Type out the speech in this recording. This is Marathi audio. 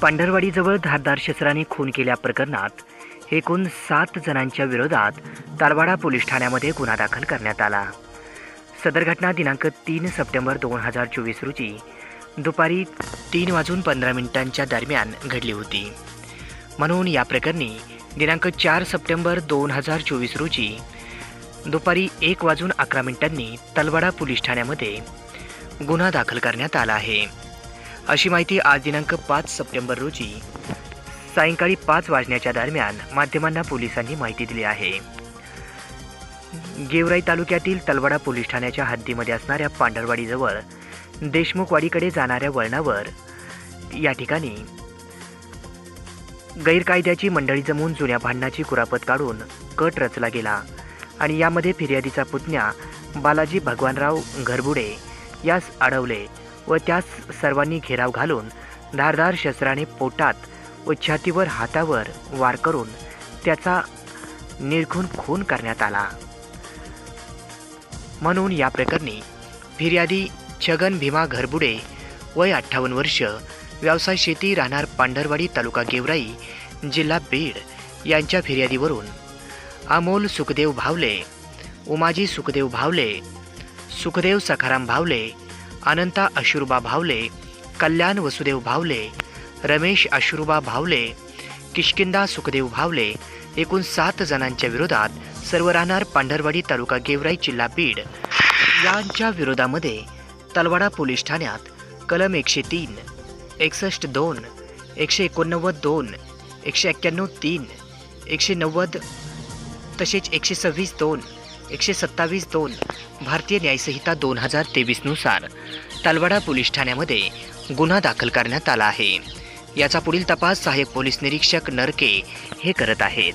पांढरवाडीजवळ धारदार शस्त्राने खून केल्या प्रकरणात एकूण सात जणांच्या विरोधात तालवाडा पोलीस ठाण्यामध्ये गुन्हा दाखल करण्यात आला. सदर घटना दिनांक तीन सप्टेंबर दोन हजार चोवीस रोजी दुपारी तीन वाजून पंधरा मिनिटांच्या दरम्यान घडली होती. म्हणून या प्रकरणी दिनांक चार सप्टेंबर दोन हजार चोवीस रोजी दुपारी एक वाजून अकरा मिनिटांनी तलवाडा पोलीस ठाण्यामध्ये गुन्हा दाखल करण्यात आला आहे. अशी माहिती आज दिनांक पाच सप्टेंबर रोजी सायंकाळी पाच वाजण्याच्या दरम्यान माध्यमांना पोलिसांनी माहिती दिली आहे. गेवराई तालुक्यातील तलवाडा पोलीस ठाण्याच्या हद्दीमध्ये असणाऱ्या पांढरवाडीजवळ देशमुखवाडीकडे जाणाऱ्या वळणावर या ठिकाणी गैरकायद्याची मंडळी जमवून जुन्या भांडणाची कुरापत काढून कट रचला गेला आणि यामध्ये फिर्यादीचा पुतण्या बालाजी भगवानराव घरबुडे यास अडवले. व त्यास सर्वांनी घेराव घालून धारदार शस्त्राने पोटात व छातीवर हातावर वार करून त्याचा निर्घुण खून करण्यात आला. म्हणून या प्रकरणी फिर्यादी छगन भीमा घरबुडे वय अठ्ठावन्न वर्ष व्यवसाय शेती राहणार पांढरवाडी तालुका गेवराई जिल्हा बीड यांच्या फिर्यादीवरून अमोल सुखदेव भावले उमाजी सुखदेव भावले सुखदेव सखाराम भावले अनंता अश्रुबा भावले कल्याण वसुदेव भावले रमेश अश्रुबा भावले किष्किंदा सुखदेव भावले एकूण सात जणांच्या विरोधात सर्व राहणार पांढरवाडी तालुका गेवराई जिल्हा बीड. यांच्या विरोधामध्ये तलवाडा पोलीस ठाण्यात कलम एकशे तीन एकसष्ट दोन एकशे एकोणनव्वद दोन एकशे एक्क्याण्णव तीन एकशे नव्वद तसेच एकशे सव्वीस दोन एकशे सत्तावीस दोन भारतीय न्यायसंहिता दोन हजार तेवीसनुसार तलवाडा पोलीस ठाण्यामध्ये गुन्हा दाखल करण्यात आला आहे. याचा पुढील तपास सहाय्यक पोलीस निरीक्षक नरके हे करत आहेत.